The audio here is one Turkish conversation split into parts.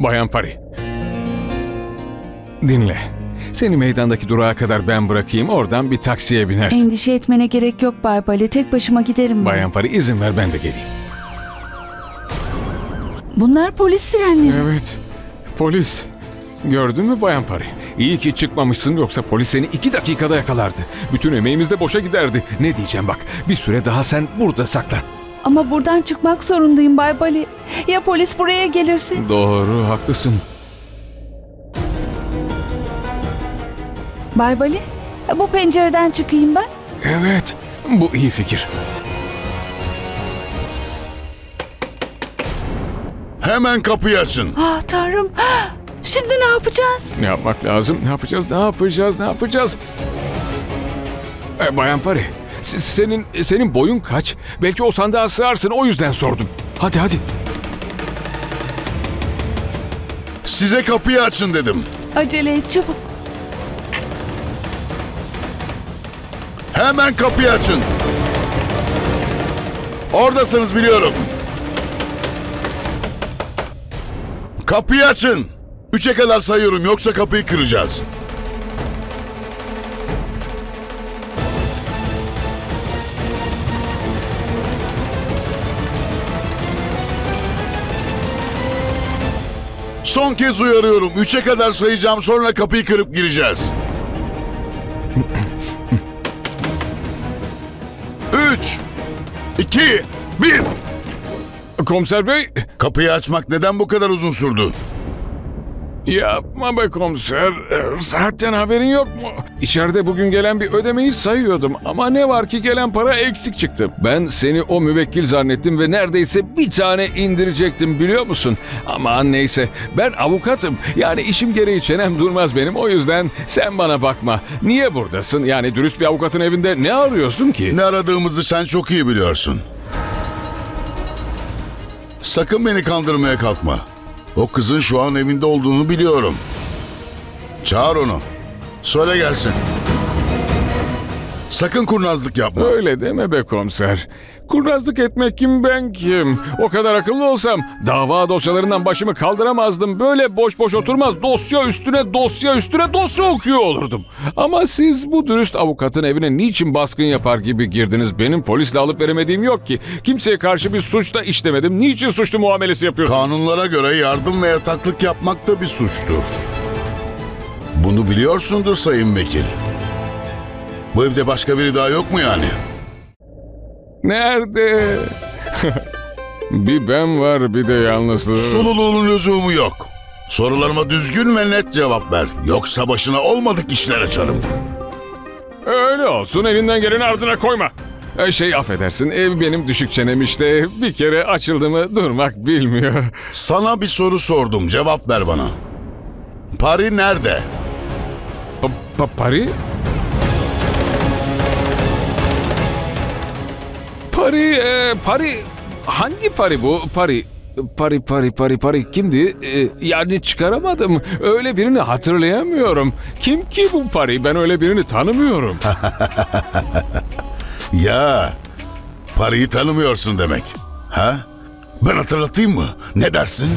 Bayan Pari. Dinle. Seni meydandaki durağa kadar ben bırakayım. Oradan bir taksiye binersin. Endişe etmene gerek yok Bay Bali. Tek başıma giderim ben. Bayan Pari izin ver ben de geleyim. Bunlar polis sirenleri. Evet. Polis. Gördün mü Bayan Pari? İyi ki çıkmamışsın yoksa polis seni iki dakikada yakalardı. Bütün emeğimiz de boşa giderdi. Ne diyeceğim bak. Bir süre daha sen burada saklan. Ama buradan çıkmak zorundayım Bay Bali. Ya polis buraya gelirse? Doğru haklısın. Bay Bali, bu pencereden çıkayım ben. Evet. Bu iyi fikir. Hemen kapıyı açın. Ah tanrım. Şimdi ne yapacağız? Ne yapmak lazım? Ne yapacağız? Ne yapacağız? Ne yapacağız? E, Bayan Pari, se- senin senin boyun kaç? Belki o sandığa sığarsın o yüzden sordum. Hadi hadi. Size kapıyı açın dedim. Acele et çabuk. Hemen kapıyı açın. Oradasınız biliyorum. Kapıyı açın. Üçe kadar sayıyorum yoksa kapıyı kıracağız. Son kez uyarıyorum. Üçe kadar sayacağım sonra kapıyı kırıp gireceğiz. Üç, iki, bir. Komiser bey, Kapıyı açmak neden bu kadar uzun sürdü? Yapma be komiser. Zaten haberin yok mu? İçeride bugün gelen bir ödemeyi sayıyordum ama ne var ki gelen para eksik çıktı. Ben seni o müvekkil zannettim ve neredeyse bir tane indirecektim biliyor musun? Aman neyse ben avukatım yani işim gereği çenem durmaz benim o yüzden sen bana bakma. Niye buradasın? Yani dürüst bir avukatın evinde ne arıyorsun ki? Ne aradığımızı sen çok iyi biliyorsun. Sakın beni kandırmaya kalkma. O kızın şu an evinde olduğunu biliyorum. Çağır onu. Söyle gelsin. Sakın kurnazlık yapma. Öyle deme be komiser. Kurnazlık etmek kim ben kim? O kadar akıllı olsam dava dosyalarından başımı kaldıramazdım. Böyle boş boş oturmaz dosya üstüne dosya üstüne dosya okuyor olurdum. Ama siz bu dürüst avukatın evine niçin baskın yapar gibi girdiniz? Benim polisle alıp veremediğim yok ki. Kimseye karşı bir suç da işlemedim. Niçin suçlu muamelesi yapıyorsun? Kanunlara göre yardım ve yataklık yapmak da bir suçtur. Bunu biliyorsundur sayın vekil. Bu evde başka biri daha yok mu yani? Nerede? bir ben var bir de yalnızlığı. Sululuğun lüzumu yok. Sorularıma düzgün ve net cevap ver. Yoksa başına olmadık işler açarım. Öyle olsun elinden geleni ardına koyma. E, Şey affedersin ev benim düşük çenem işte bir kere açıldı mı durmak bilmiyor. Sana bir soru sordum. Cevap ver bana. Pari nerede? Pa- pa- Pari? Pari, e, Pari, hangi Pari bu? Pari, Pari, Pari, Pari, Pari kimdi? E, yani çıkaramadım. Öyle birini hatırlayamıyorum. Kim ki bu Pari? Ben öyle birini tanımıyorum. Ya, Pari'yi tanımıyorsun demek. Ha? Ben hatırlatayım mı? Ne dersin?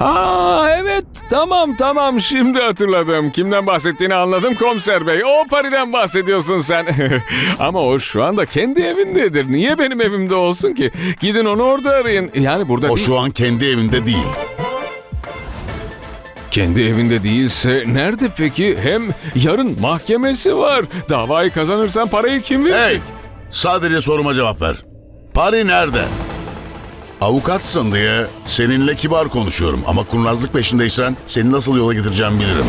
Aa evet tamam tamam şimdi hatırladım. Kimden bahsettiğini anladım komiser bey. O Pari'den bahsediyorsun sen. Ama o şu anda kendi evindedir. Niye benim evimde olsun ki? Gidin onu orada arayın. Yani burada O değil. şu an kendi evinde değil. Kendi evinde değilse nerede peki? Hem yarın mahkemesi var. Davayı kazanırsan parayı kim verecek? Hey! Sadece soruma cevap ver. Pari nerede? Avukatsın diye seninle kibar konuşuyorum ama kurnazlık peşindeysen seni nasıl yola getireceğimi bilirim.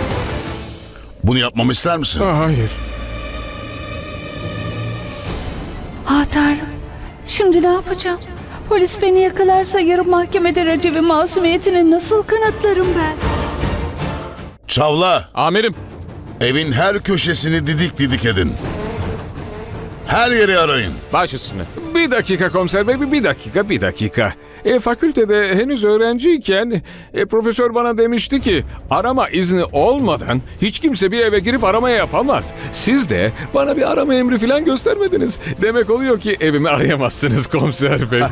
Bunu yapmamı ister misin? Hayır. Ah tanrım. Şimdi ne yapacağım? Polis beni yakalarsa yarın mahkemede Recep'in masumiyetini nasıl kanıtlarım ben? Çavla! Amirim. Evin her köşesini didik didik edin. Her yeri arayın. Baş üstüne. Bir dakika komiser bey, bir- bir dakika, bir dakika. E, fakültede henüz öğrenciyken e, profesör bana demişti ki arama izni olmadan hiç kimse bir eve girip aramaya yapamaz. Siz de bana bir arama emri falan göstermediniz. Demek oluyor ki evimi arayamazsınız komiser bey.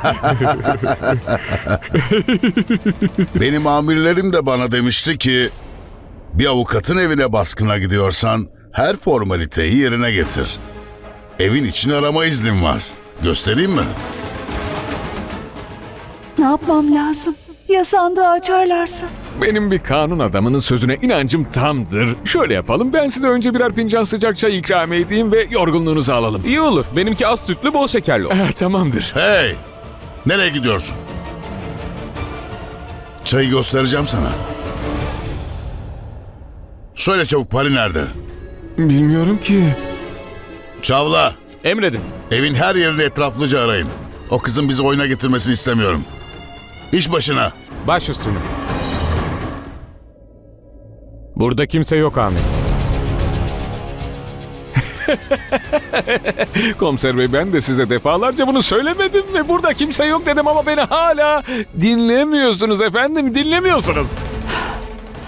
Benim amirlerim de bana demişti ki bir avukatın evine baskına gidiyorsan her formaliteyi yerine getir. Evin için arama iznim var. Göstereyim mi? Ne yapmam lazım? Ya sandığı açarlarsa? Benim bir kanun adamının sözüne inancım tamdır. Şöyle yapalım ben size önce birer fincan sıcak çay ikram edeyim ve yorgunluğunuzu alalım. İyi olur. Benimki az sütlü bol şekerli olsun. Ah, tamamdır. Hey! Nereye gidiyorsun? Çayı göstereceğim sana. Söyle çabuk Pari nerede? Bilmiyorum ki. Çavla! Emredin. Evin her yerini etraflıca arayın. O kızın bizi oyuna getirmesini istemiyorum. İş başına. Baş üstüne. Burada kimse yok Amir. Komiser bey ben de size defalarca bunu söylemedim mi? Burada kimse yok dedim ama beni hala dinlemiyorsunuz efendim dinlemiyorsunuz.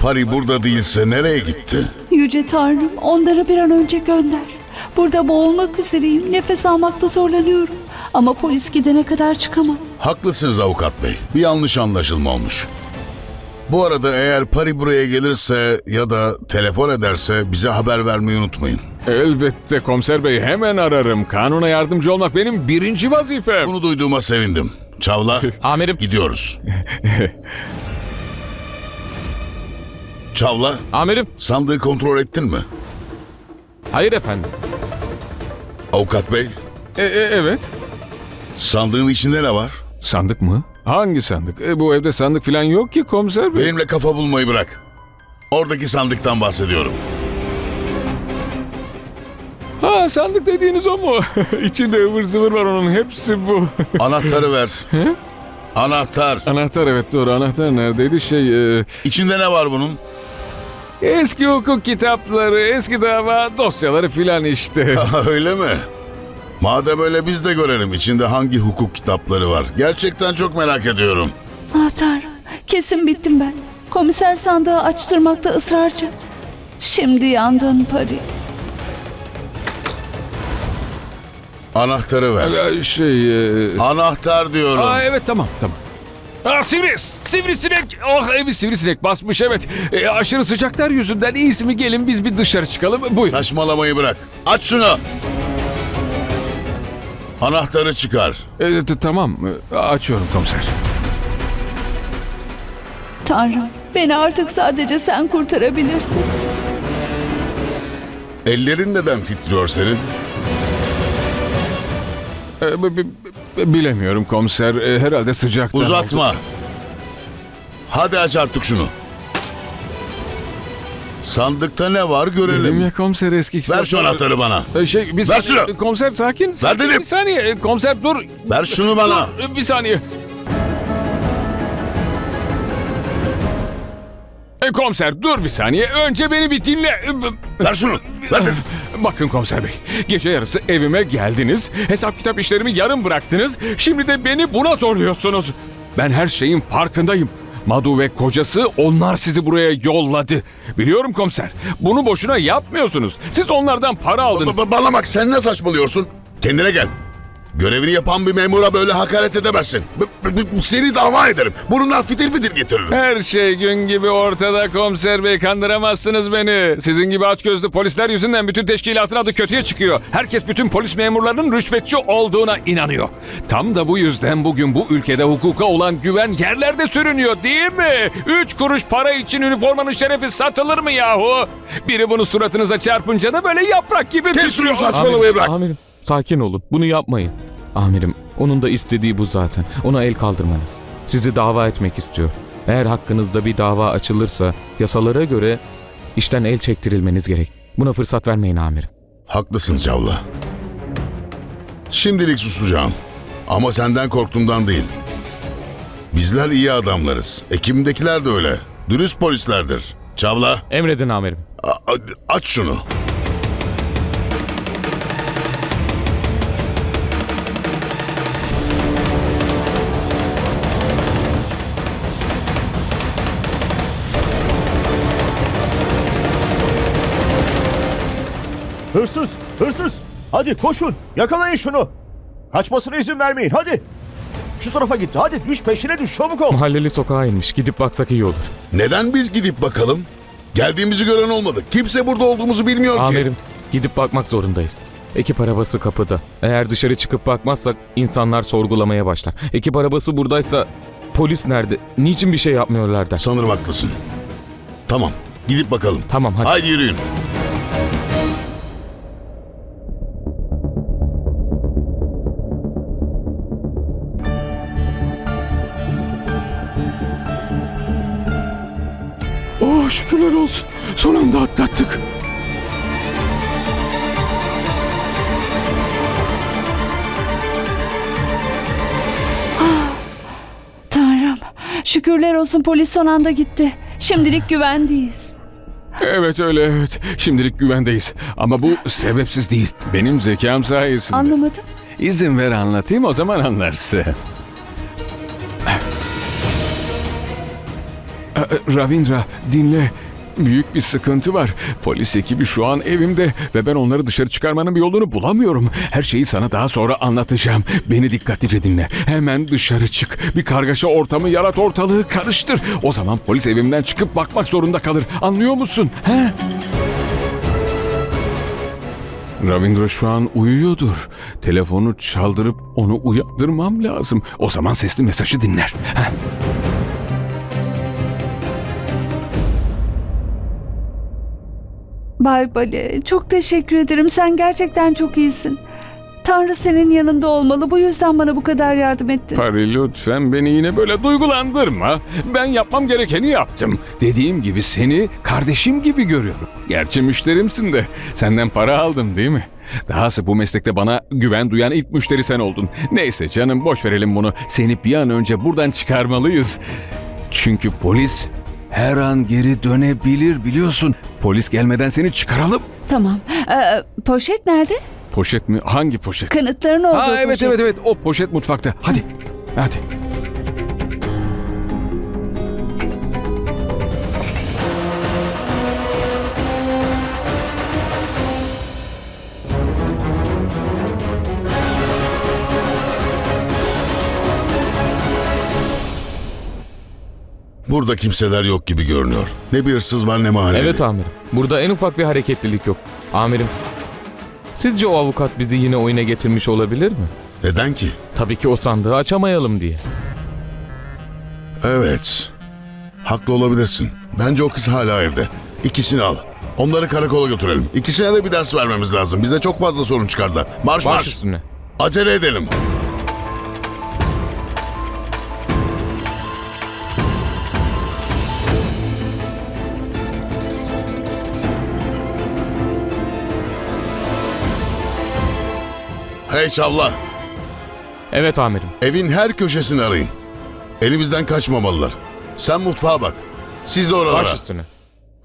Pari burada değilse nereye gitti? Yüce Tanrım onları bir an önce gönder. Burada boğulmak üzereyim. Nefes almakta zorlanıyorum. Ama polis gidene kadar çıkamam. Haklısınız avukat bey. Bir yanlış anlaşılma olmuş. Bu arada eğer Pari buraya gelirse ya da telefon ederse bize haber vermeyi unutmayın. Elbette komiser bey hemen ararım. Kanuna yardımcı olmak benim birinci vazifem. Bunu duyduğuma sevindim. Çavla, Amirim. gidiyoruz. Çavla, Amirim. sandığı kontrol ettin mi? Hayır efendim. Avukat bey, E, e, evet. sandığın içinde ne var? Sandık mı? Hangi sandık? E, bu evde sandık falan yok ki komiser bey. Benimle kafa bulmayı bırak. Oradaki sandıktan bahsediyorum. Ha sandık dediğiniz o mu? İçinde ıvır zıvır var onun hepsi bu. Anahtarı ver. Anahtar. anahtar evet doğru anahtar neredeydi şey... e, İçinde ne var bunun? Eski hukuk kitapları, eski dava dosyaları filan işte. Öyle mi? Madem öyle biz de görelim içinde hangi hukuk kitapları var. Gerçekten çok merak ediyorum. Ah Tanrım kesin bittim ben. Komiser sandığı açtırmakta ısrarcı. Şimdi yandın Pari. Anahtarı ver. E, şey... e, Anahtar diyorum. Aa evet tamam tamam. Aa, sivri, sivrisinek. Oh evi sivrisinek basmış evet. E, aşırı sıcaklar yüzünden iyisi mi gelin biz bir dışarı çıkalım. Buyurun. Saçmalamayı bırak. Aç şunu. Anahtarı çıkar. E, tamam e, açıyorum komiser. Tanrım beni artık sadece sen kurtarabilirsin. Ellerin neden titriyor senin? E, b- b- bilemiyorum komiser. E, herhalde sıcaktan. Uzatma. Hadi aç artık şunu. Sandıkta ne var Dedim görelim. ya komiser eski Ver şu kitaplar- anahtarı bana. E, Şey, bir Ver saniye. şunu. Komiser sakin. sakin. dedim. Bir saniye. E, Komiser dur. Ver şunu bana. Dur, bir saniye. E, komiser dur bir saniye. Önce beni bir dinle. Ver şunu. Ver. Bakın komiser bey. Gece yarısı evime geldiniz. Hesap kitap işlerimi yarım bıraktınız. Şimdi de beni buna zorluyorsunuz. Ben her şeyin farkındayım. Madu ve kocası onlar sizi buraya yolladı. Biliyorum komiser. Bunu boşuna yapmıyorsunuz. Siz onlardan para aldınız. Ba- ba- bana bak sen ne saçmalıyorsun? Kendine gel. Görevini yapan bir memura böyle hakaret edemezsin. B- b- b- Seni dava ederim. Burnundan fitil fitil getiririm. Her şey gün gibi ortada komiser bey kandıramazsınız beni. Sizin gibi açgözlü polisler yüzünden bütün teşkilatın adı kötüye çıkıyor. Herkes bütün polis memurlarının rüşvetçi olduğuna inanıyor. Tam da bu yüzden bugün bu ülkede hukuka olan güven yerlerde sürünüyor değil mi? Üç kuruş para için üniformanın şerefi satılır mı yahu? Biri bunu suratınıza çarpınca da böyle yaprak gibi Kes şunu saçmalamayı bırak. Amirim. Sakin olun. Bunu yapmayın. Amirim. Onun da istediği bu zaten. Ona el kaldırmanız. Sizi dava etmek istiyor. Eğer hakkınızda bir dava açılırsa yasalara göre işten el çektirilmeniz gerek. Buna fırsat vermeyin amirim. Haklısın Cavla. Şimdilik susacağım. Ama senden korktuğumdan değil. Bizler iyi adamlarız. Ekimdekiler de öyle. Dürüst polislerdir. Çavla, Emredin amirim. a- aç şunu. Hırsız! Hırsız! Hadi koşun! Yakalayın şunu! Kaçmasına izin vermeyin hadi! Şu tarafa gitti hadi düş peşine düş çabuk ol! Mahalleli sokağa inmiş. Gidip baksak iyi olur. Neden biz gidip bakalım? Geldiğimizi gören olmadı. Kimse burada olduğumuzu bilmiyor ki. Amirim, gidip bakmak zorundayız. Ekip arabası kapıda. Eğer dışarı çıkıp bakmazsak insanlar sorgulamaya başlar. Ekip arabası buradaysa polis nerede? Niçin bir şey yapmıyorlar der. Sanırım haklısın. Tamam, gidip bakalım. Tamam hadi. Haydi yürüyün. Oh şükürler olsun. Son anda atlattık. Tanrım şükürler olsun polis son anda gitti. Şimdilik güvendeyiz. Evet öyle evet. Şimdilik güvendeyiz. Ama bu sebepsiz değil. Benim zekam sayesinde. Anlamadım. İzin ver anlatayım o zaman anlarsın. Ravindra dinle. Büyük bir sıkıntı var. Polis ekibi şu an evimde ve ben onları dışarı çıkarmanın bir yolunu bulamıyorum. Her şeyi sana daha sonra anlatacağım. Beni dikkatlice dinle. Hemen dışarı çık. Bir kargaşa ortamı yarat ortalığı karıştır. O zaman polis evimden çıkıp bakmak zorunda kalır. Anlıyor musun? He? Ravindra şu an uyuyordur. Telefonu çaldırıp onu uyandırmam lazım. O zaman sesli mesajı dinler. Heh. Bay Bali çok teşekkür ederim. Sen gerçekten çok iyisin. Tanrı senin yanında olmalı. Bu yüzden bana bu kadar yardım ettin. Pari lütfen beni yine böyle duygulandırma. Ben yapmam gerekeni yaptım. Dediğim gibi seni kardeşim gibi görüyorum. Gerçi müşterimsin de senden para aldım değil mi? Dahası bu meslekte bana güven duyan ilk müşteri sen oldun. Neyse canım boş verelim bunu. Seni bir an önce buradan çıkarmalıyız. Çünkü polis her an geri dönebilir biliyorsun. Polis gelmeden seni çıkaralım. Tamam. Ee, poşet nerede? Poşet mi? Hangi poşet? Kanıtların olduğu Ha evet poşet. evet evet o poşet mutfakta. Hadi. Hadi. Burada kimseler yok gibi görünüyor. Ne bir hırsız var ne mahalleli. Evet amirim. Burada en ufak bir hareketlilik yok. Amirim, sizce o avukat bizi yine oyuna getirmiş olabilir mi? Neden ki? Tabii ki o sandığı açamayalım diye. Evet. Haklı olabilirsin. Bence o kız hala evde. İkisini al. Onları karakola götürelim. İkisine de bir ders vermemiz lazım. Bize çok fazla sorun çıkardılar. Marş Baş marş. üstüne. Acele edelim. Hey çavla, Evet amirim. evin her köşesini arayın. Elimizden kaçmamalılar. Sen mutfağa bak. Siz de oralara. Baş üstüne.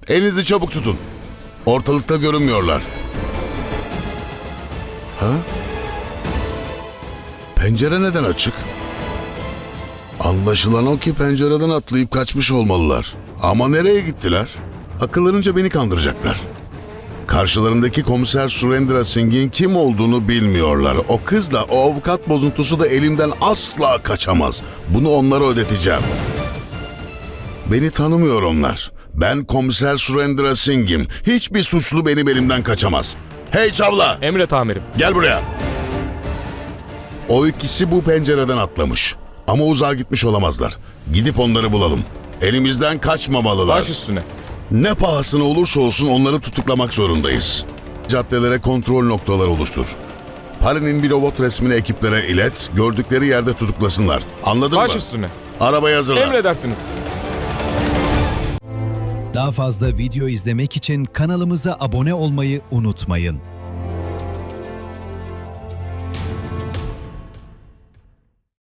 Elinizi çabuk tutun. Ortalıkta görünmüyorlar. Ha? Pencere neden açık? Anlaşılan o ki pencereden atlayıp kaçmış olmalılar. Ama nereye gittiler? Akıllarınca beni kandıracaklar. Karşılarındaki komiser Surendra Singh'in kim olduğunu bilmiyorlar. O kız da o avukat bozuntusu da elimden asla kaçamaz. Bunu onlara ödeteceğim. Beni tanımıyor onlar. Ben komiser Surendra Singh'im. Hiçbir suçlu benim elimden kaçamaz. Hey çavla Emret amirim. gel buraya. O ikisi bu pencereden atlamış. Ama uzağa gitmiş olamazlar. Gidip onları bulalım. Elimizden kaçmamalılar. Baş üstüne. Ne pahasına olursa olsun onları tutuklamak zorundayız. Caddelere kontrol noktaları oluştur. Pari'nin bir robot resmini ekiplere ilet, gördükleri yerde tutuklasınlar. Anladın Baş mı? üstüne. Arabayı hazırla. Emredersiniz. Daha fazla video izlemek için kanalımıza abone olmayı unutmayın.